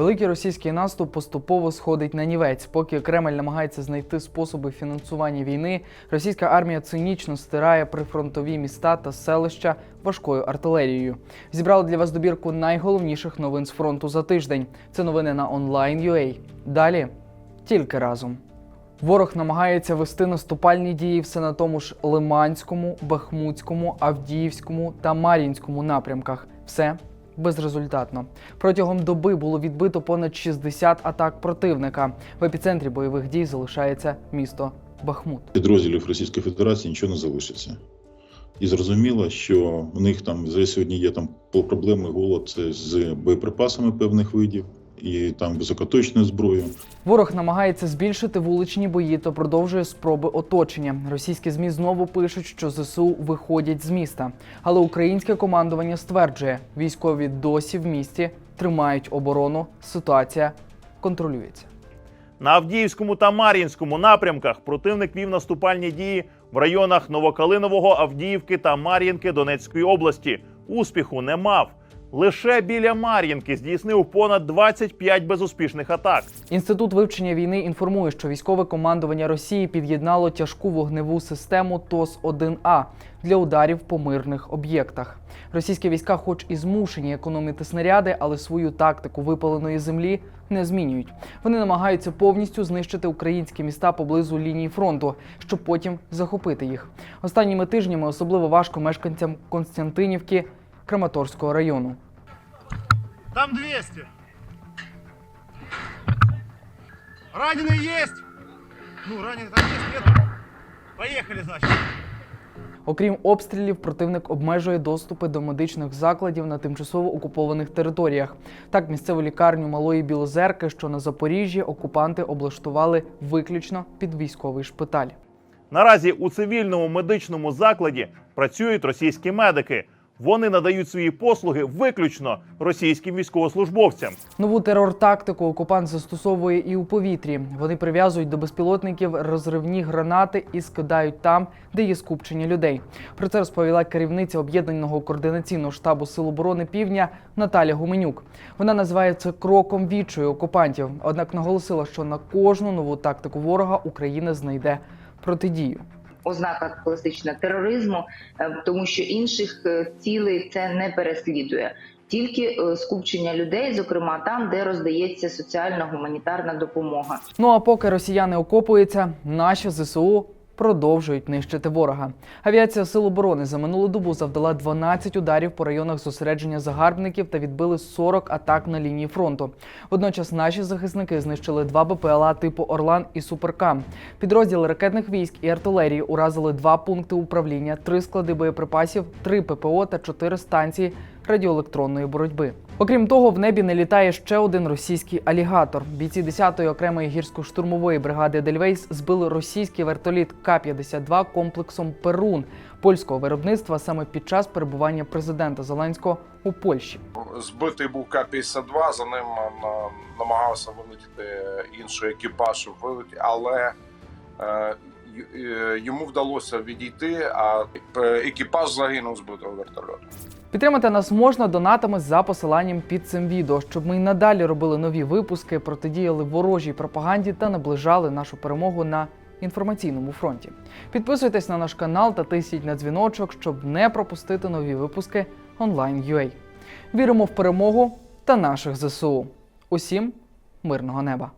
Великий російський наступ поступово сходить на нівець. Поки Кремль намагається знайти способи фінансування війни, російська армія цинічно стирає прифронтові міста та селища важкою артилерією. Зібрали для вас добірку найголовніших новин з фронту за тиждень. Це новини на Online.ua. Далі тільки разом. Ворог намагається вести наступальні дії все на тому ж Лиманському, Бахмутському, Авдіївському та Мар'їнському напрямках. Все безрезультатно. Протягом доби було відбито понад 60 атак противника. В епіцентрі бойових дій залишається місто Бахмут. підрозділів Російської Федерації нічого не залишиться. І зрозуміло, що в них там за сьогодні є там проблеми голод з боєприпасами певних видів і там високоточною зброєю. Ворог намагається збільшити вуличні бої та продовжує спроби оточення. Російські змі знову пишуть, що ЗСУ виходять з міста. Але українське командування стверджує, військові досі в місті тримають оборону. Ситуація контролюється. На Авдіївському та Мар'їнському напрямках противник вів наступальні дії в районах Новокалинового, Авдіївки та Мар'їнки Донецької області. Успіху не мав. Лише біля Мар'їнки здійснив понад 25 безуспішних атак. Інститут вивчення війни інформує, що військове командування Росії під'єднало тяжку вогневу систему ТОС-1А для ударів по мирних об'єктах. Російські війська, хоч і змушені економити снаряди, але свою тактику випаленої землі не змінюють. Вони намагаються повністю знищити українські міста поблизу лінії фронту, щоб потім захопити їх. Останніми тижнями особливо важко мешканцям Константинівки Краматорського району. Там 200. Раненый есть? Ну, раненый там есть, нету? Поехали, значит. Окрім обстрілів, противник обмежує доступи до медичних закладів на тимчасово окупованих територіях. Так, місцеву лікарню Малої Білозерки, що на Запоріжжі, окупанти облаштували виключно під військовий шпиталь. Наразі у цивільному медичному закладі працюють російські медики. Вони надають свої послуги виключно російським військовослужбовцям. Нову терор-тактику окупант застосовує і у повітрі. Вони прив'язують до безпілотників розривні гранати і скидають там, де є скупчення людей. Про це розповіла керівниця об'єднаного координаційного штабу Сил оборони Півдня Наталя Гуменюк. Вона називає це кроком відчою окупантів. Однак наголосила, що на кожну нову тактику ворога Україна знайде протидію. Ознака класична тероризму, е, тому що інших е, цілей це не переслідує. Тільки е, скупчення людей, зокрема там, де роздається соціальна гуманітарна допомога. Ну а поки росіяни окопуються, наші ЗСУ продовжують нищити ворога. Авіація Сил оборони за минулу добу завдала 12 ударів по районах зосередження загарбників та відбили 40 атак на лінії фронту. Водночас наші захисники знищили два БПЛА типу Орлан і Суперкам. Підрозділи ракетних військ і артилерії уразили два пункти управління, три склади боєприпасів, три ППО та чотири станції радіоелектронної боротьби. Окрім того, в небі не літає ще один російський алігатор. Бійці 10-ї окремої гірсько-штурмової бригади Дельвейс збили російський вертоліт К-52 комплексом Перун польського виробництва саме під час перебування президента Зеленського у Польщі. збитий був К-52, за ним на- намагався вилетіти інший екіпаж, але е, е, йому вдалося відійти, а е, екіпаж загинув збитого вертольоту. Підтримати нас можна донатами за посиланням під цим відео, щоб ми й надалі робили нові випуски, протидіяли ворожій пропаганді та наближали нашу перемогу на інформаційному фронті. Підписуйтесь на наш канал та тисніть на дзвіночок, щоб не пропустити нові випуски онлайн.ua. Віримо в перемогу та наших ЗСУ. Усім мирного неба!